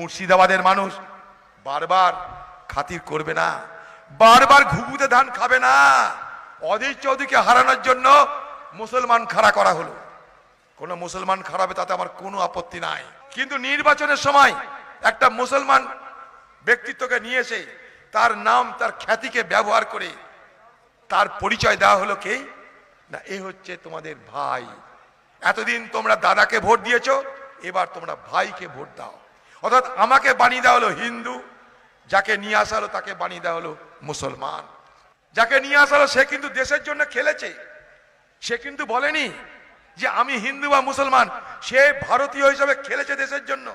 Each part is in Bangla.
মুর্শিদাবাদের মানুষ বারবার খাতির করবে না, বারবার ঘুঘুতে ধান খাবে না। অধীর চৌধুরীকে হারানোর জন্য মুসলমান খাড়া করা হলো। কোনো মুসলমান খারাপে তাতে আমার কোনো আপত্তি নাই। কিন্তু নির্বাচনের সময় একটা মুসলমান ব্যক্তিত্বকে নিয়ে এসে তার নাম, তার খ্যাতিকে ব্যবহার করে তার পরিচয় দেওয়া হলো কে? না, এ হচ্ছে তোমাদের ভাই। এতদিন তোমরা দাদাকে ভোট দিয়েছ, এবার তোমরা ভাইকে ভোট দাও। অর্থাৎ আমাকে বানিয়ে দেওয়া হলো হিন্দু, যাকে নিয়ে আসা হলো তাকে বানিয়ে দেওয়া হলো মুসলমান। যাকে নিয়ে আসা হলো সে কিন্তু দেশের জন্য খেলেছে। সে কিন্তু বলেনি যে আমি হিন্দু বা মুসলমান, সে ভারতীয় হিসাবে খেলেছে দেশের জন্য।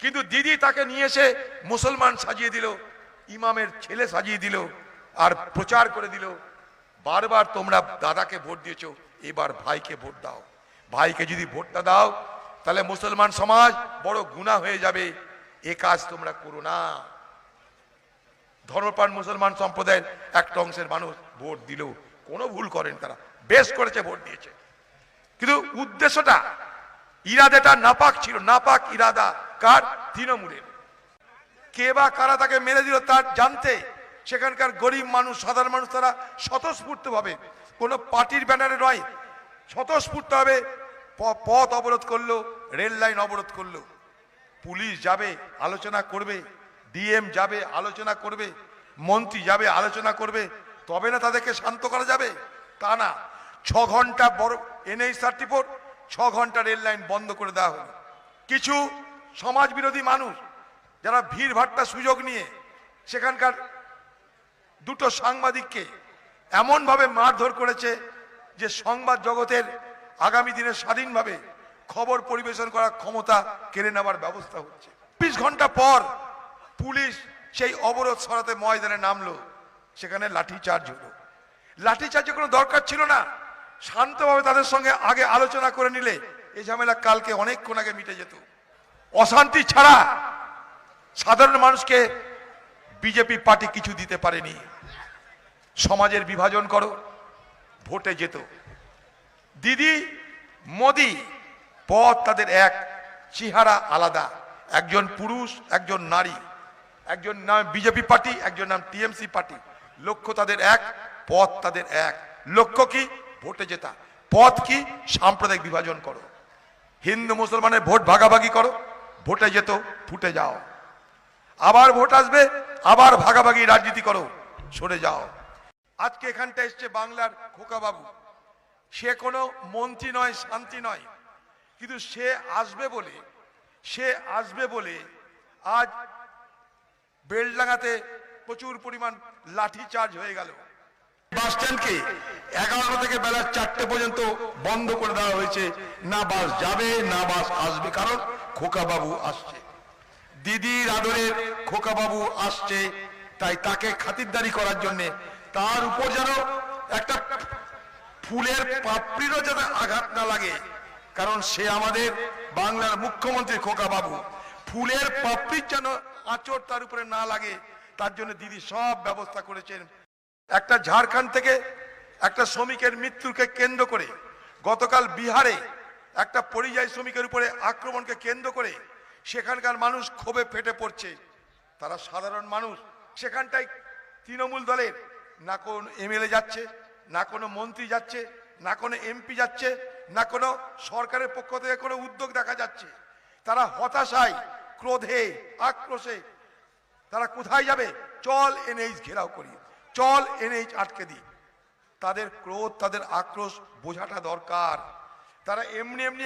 কিন্তু দিদি তাকে নিয়ে এসে মুসলমান সাজিয়ে দিল, ইমামের ছেলে সাজিয়ে দিল আর প্রচার করে দিল। বারবার তোমরা দাদাকে ভোট দিয়েছ, এবার ভাইকে ভোট দাও। ভাইকে যদি ভোটটা দাও তাহলে মুসলমান সমাজ বড় গুণা হয়ে যাবে। এ কাজ তোমরা করো না। ধর্মপ্রাণ মুসলমান সম্প্রদায়ের একটা অংশের মানুষ ভোট দিল। কোনো ভুল করেন তারা। বেশ করেছে, ভোট দিয়েছে। কিন্তু উদ্দেশ্যটা ইরাদাটা নাপাক ছিল। নাপাক ইরাদা কার? তৃণমূলের। কে বা কারা তাকে মেরে দিল তার জানতে সেখানকার গরিব মানুষ, সাধারণ মানুষ তারা স্বতঃস্ফূর্ত ভাবে কোনো পার্টির ব্যানারে নয় স্বতঃস্ফূর্ত ভাবে প- পথ অবরোধ করল। রেল লাইন অবরোধ করল। পুলিশ যাবে, আলোচনা করবে, ডিএম যাবে, আলোচনা করবে, মন্ত্রী যাবে, আলোচনা করবে। তবে না তাদেরকে শান্ত করা যাবে? তা না। ছ ঘণ্টা বড় এনএইচ থার্টি ফোর ছ ঘণ্টা রেল লাইন বন্ধ করে দেওয়া হলো। কিছু সমাজ বিরোধী মানুষ যারা ভিড় ভাট্টা সুযোগ নিয়ে সেখানকার দুটো সাংবাদিককে এমনভাবে মারধর করেছে যে সংবাদ জগতের আগামী দিনে স্বাধীনভাবে খবর পরিবেশন করার ক্ষমতা কেড়ে নেওয়ার ব্যবস্থা হচ্ছে। চব্বিশ ঘণ্টা পর পুলিশ সেই অবরোধ সরাতে ময়দানে নামলো, সেখানে লাঠি চার্জ হলো। লাঠি চার্জের কোনো দরকার ছিল না। শান্তভাবে তাদের সঙ্গে আগে আলোচনা করে নিলে এই ঝামেলা কালকে অনেকক্ষণ আগে মিটে যেত। অশান্তি ছাড়া সাধারণ মানুষকে বিজেপি পার্টি কিছু দিতে পারেনি। সমাজের বিভাজন করো, ভোটে যেত দিদি, মোদি পথ তাদের এক, চেহারা আলাদা। একজন পুরুষ, একজন নারী। একজন নাম বিজেপি পার্টি, একজন নাম টিএমসি পার্টি। লক্ষ্য তাদের এক, পথ তাদের এক। লক্ষ্য কি? ভোটে জেতা। পথ কি? সাম্প্রদায়িক বিভাজন করো। হিন্দু মুসলমানের ভোট ভাগাভাগি করো। ভোটে যেত, ফুটে যাও। আবার ভোট আসবে, আবার ভাগাভাগি রাজনীতি করো। সরে যাও। আজকে এখানটা এসছে বাংলার খোকা বাবু সে কোনো মন্ত্রী নয়, শান্তি নয়। কিন্তু সে আসবে বলে, সে আসবে বলে আজ বেলডাঙ্গাতে প্রচুর পরিমাণ লাঠি চার্জ হয়ে গেল। বাস স্ট্যান্ডকে এগারোটা থেকে বেলা চারটে পর্যন্ত বন্ধ করে দেওয়া হয়েছে। না বাস যাবে, না বাস আসবে, কারণ খোকা বাবু আসছে। দিদির আদরের খোকা বাবু আসছে, তাই তাকে খাতিরদারি করার জন্য তার উপর যেন একটা ফুলের পাপড়িরও যেন আঘাত না লাগে। কারণ সে আমাদের বাংলার মুখ্যমন্ত্রী খোকা বাবু। ফুলের পাপড়ির যেন আঁচড় তার উপরে না লাগে, তার জন্য দিদি সব ব্যবস্থা করেছেন। একটা ঝাড়খণ্ড থেকে একটা শ্রমিকের মৃত্যুকে কেন্দ্র করে গতকাল বিহারে একটা পরিযায়ী শ্রমিকের উপরে আক্রমণকে কেন্দ্র করে সেখানকার মানুষ ক্ষোভে ফেটে পড়ছে। তারা সাধারণ মানুষ, সেখানটায় তৃণমূল দলের না কোন এমএলএ যাচ্ছে, না কোনো মন্ত্রী যাচ্ছে, না কোনো এমপি যাচ্ছে না কোনো সরকারের পক্ষ থেকে কোনো উদ্যোগ দেখা যাচ্ছে। তারা হতাশায়, ক্রোধে, আক্রোশে, তারা কোথায় যাবে? চল এনএইচ ঘেরাও করি, চল এনএইচ আটকে দিই। তাদের ক্রোধ, তাদের আক্রোশ বোঝাটা দরকার। তারা এমনি এমনি